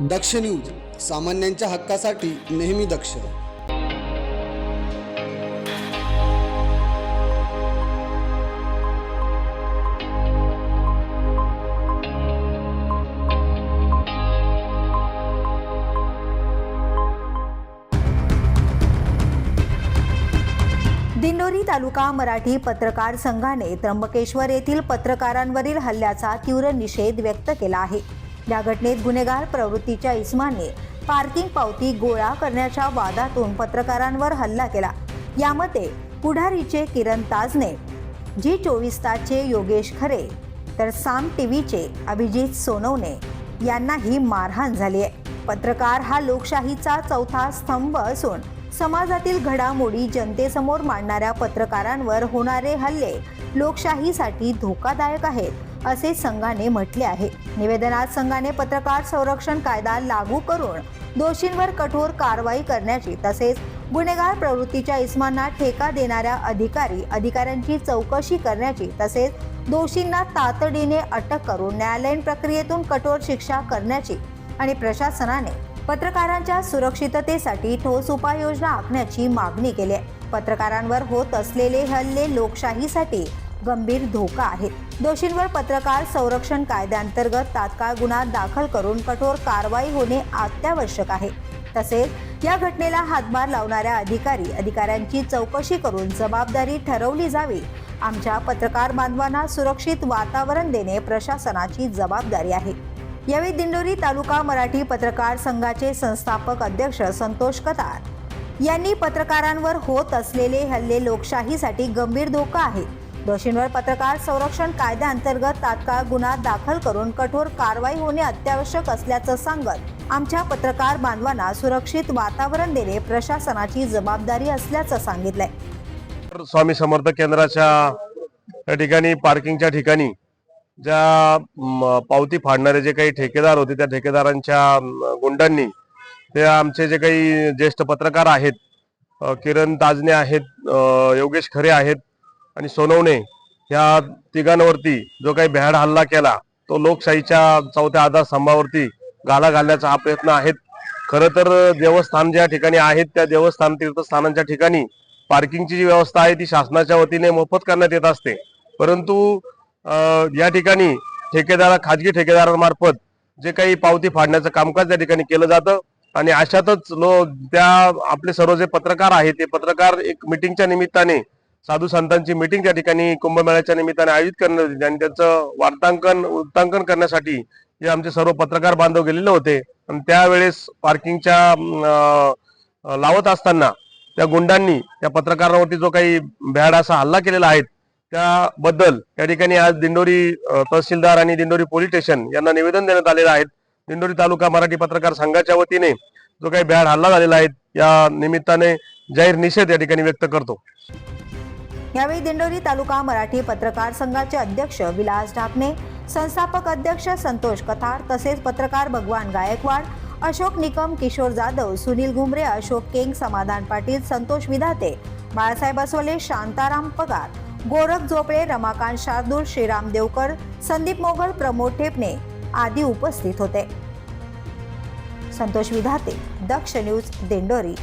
दक्ष news सामान्यांच्या हक्कासाठी नेहमी दक्ष. दिंडोरी तालुका मराठी पत्रकार संघाने त्र्यंबकेश्वर येथील पत्रकारांवरील हल्ल्याचा तीव्र निषेध व्यक्त केला आहे. या घटनेत गुन्हेगार प्रवृत्तीच्या इस्माने पार्किंग पावती गोळा करण्याच्या वादातून पत्रकारांवर हल्ला केला. यामध्ये पुढारीचे किरण ताजने जी चोवीस तासचे योगेश खरे तर साम टीव्हीचे अभिजित सोनवणे यांनाही मारहाण झाली आहे. पत्रकार हा लोकशाहीचा चौथा स्तंभ असून समाजातील घडामोडी जनतेसमोर मांडणाऱ्या पत्रकारांवर होणारे हल्ले लोकशाहीसाठी धोकादायक आहेत. असे संघाने म्हटले आहे. निवेदनात संघाने पत्रकार संरक्षण कायदा लागू करून दोषींवर कठोर कारवाई करण्याची तसेच गुन्हेगार प्रवृत्तीच्या इस्मांना ठेका देणाऱ्या अधिकारी अधिकाऱ्यांची चौकशी करण्याची तसेच दोषींना तातडीने अटक करून न्यायालयीन प्रक्रियेतून कठोर शिक्षा करण्याची आणि प्रशासनाने पत्रकारांच्या सुरक्षिततेसाठी ठोस उपाययोजना आखण्याची मागणी केली आहे. पत्रकारांवर होत असलेले हल्ले लोकशाहीसाठी गंभीर धोका आहेत दोषींवर पत्रकार संरक्षण कायद्याअंतर्गत तात्काळ गुन्हा दाखल करून कठोर कारवाई होणे अत्यावश्यक आहे. तसेच या घटनेला हातभार लावणाऱ्या अधिकारी अधिकाऱ्यांची चौकशी करून जबाबदारी ठरवली जावी. आमच्या पत्रकार बांधवांना सुरक्षित वातावरण देणे प्रशासनाची जबाबदारी आहे. यावेळी दिंडोरी तालुका मराठी पत्रकार संघाचे संस्थापक अध्यक्ष संतोष कतार यांनी पत्रकारांवर होत असलेले हल्ले लोकशाहीसाठी गंभीर धोका आहे. दोषींवर पत्रकार संरक्षण कायद्याअंतर्गत तात्काळ गुन्हा दाखल करून कठोर कारवाई होणे अत्यावश्यक असल्याचं सांगत आमच्या पत्रकार बांधवांना सुरक्षित वातावरण देणे प्रशासनाची जबाबदारी असल्याचं सांगितलंय. स्वामी समर्थ केंद्राच्या त्या ठिकाणी पार्किंगच्या ठिकाणी ज्या पावती फाडणारे जे काही ठेकेदार होते त्या ठेकेदारांच्या गुंडांनी ते आमचे जे काही ज्येष्ठ पत्रकार आहेत किरण ताजने आहेत योगेश खरे आहेत आणि सोनवणे या तिघांवरती जो काही भ्याड हल्ला केला तो लोकशाहीच्या चौथ्या आधारस्तंभावरती गाला घालण्याचा हा प्रयत्न आहेत. खरं तर देवस्थान ज्या ठिकाणी आहेत त्या देवस्थान तीर्थस्थानांच्या ठिकाणी पार्किंगची जी व्यवस्था आहे ती शासनाच्या वतीने मोफत करण्यात येत असते. परंतु या ठिकाणी ठेकेदार खाजगी ठेकेदारांमार्फत जे काही पावती फाडण्याचं कामकाज त्या ठिकाणी केलं जातं. आणि अशातच लो त्या आपले सर्व जे पत्रकार आहेत ते पत्रकार एक मिटिंगच्या निमित्ताने साधू संतांची मिटिंग त्या ठिकाणी कुंभमेळ्याच्या निमित्ताने आयोजित करण्यात होती आणि त्याचं वार्तांकन वृत्तांकन करण्यासाठी जे आमचे सर्व पत्रकार बांधव गेलेले होते. आणि त्यावेळेस पार्किंगच्या लावत असताना त्या गुंडांनी त्या पत्रकारांवरती जो काही भ्याड असा हल्ला केलेला आहे त्याबद्दल या ठिकाणी आज दिंडोरी तहसीलदार आणि दिंडोरी पोलीस स्टेशन यांना निवेदन देण्यात आलेलं आहे. दिंडोरी तालुका मराठी पत्रकार संघाच्या वतीने जो काही भ्याड हल्ला झालेला आहे या निमित्ताने जाहीर निषेध या ठिकाणी व्यक्त करतो. यावेळी दिंडोरी तालुका मराठी पत्रकार संघाचे अध्यक्ष विलास ढाकणे संस्थापक अध्यक्ष संतोष कथार तसेच पत्रकार भगवान गायकवाड अशोक निकम किशोर जाधव सुनील घुमरे अशोक केंग समाधान पाटील संतोष विधाते बाळासाहेब असोले शांताराम पगार गोरख झोपळे रमाकांत शार्दूल श्रीराम देवकर संदीप मोगल प्रमोद ठेपणे आदी उपस्थित होते. संतोष विधाते दक्ष न्यूज दिंडोरी.